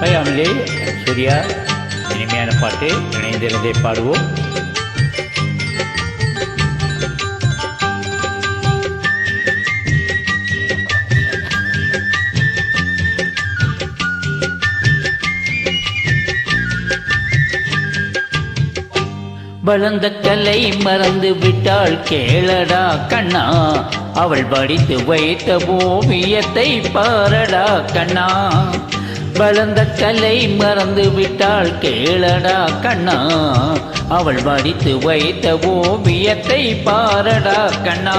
பையாமலே சூர்யா இனிமையான பாட்டு. இணைந்திருந்தே பாடுவோம். வளர்ந்த கலை மறந்து விட்டாள் கேளடா கண்ணா. அவள் படித்து வைத்த ஓவியத்தை பாரடா கண்ணா. வளர்ந்த கலை மறந்து விட்டாள் கேளடா கண்ணா. அவள் படித்து வைத்த ஓவியத்தை பாரடா கண்ணா.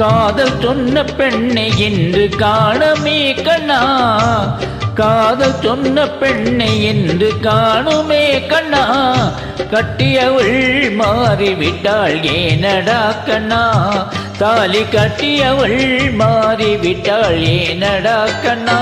காதல் சொன்ன பெண்ணை என்று காணமே கண்ணா. காதல் சொன்ன பெண்ணை என்று காணுமே கண்ணா. கட்டியவள் மாறிவிட்டாள் ஏனடா கண்ணா. தாலி கட்டியவள் மாறிவிட்டாள் ஏனடா கண்ணா.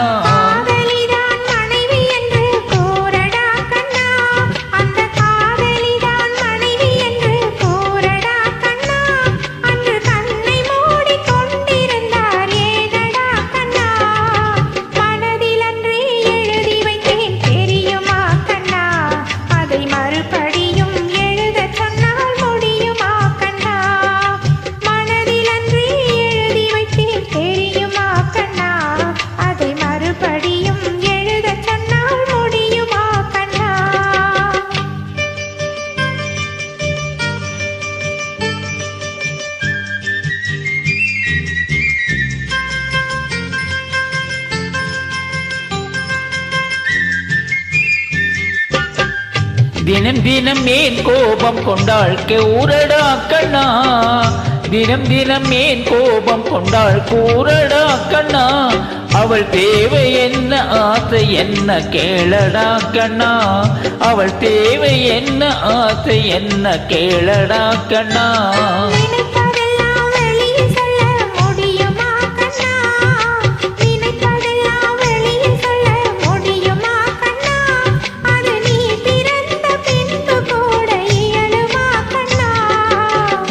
தினம் தினம் ஏன் கோபம் கொண்டாள் கூறடா கண்ணா? தினம் தினம் ஏன் கோபம் கொண்டாள் கூறடா கண்ணா? அவள் தேவை என்ன ஆசை என்ன கேளடா கண்ணா? அவள் தேவை என்ன ஆசை என்ன கேளடா கண்ணா?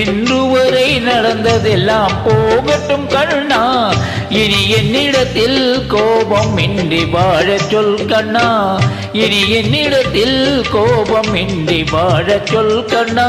இன்றுவரை நடந்ததெல்லாம் போகட்டும் கண்ணா. இனி என்னிடத்தில் கோபம் இன்றி வாழச் சொல் கண்ணா. இனி என்னிடத்தில் கோபம் இன்றி வாழச் சொல் கண்ணா.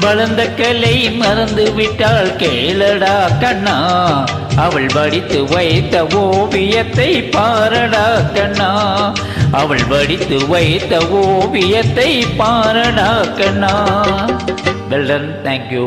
வளர்ந்த கலை மறந்து விட்டாள் கேளடா கண்ணா. அவள் வடித்து வைத்த ஓவியத்தை பாரடா கண்ணா. அவள் வடித்து வைத்த ஓவியத்தை பாரடா கண்ணா. Well done thank you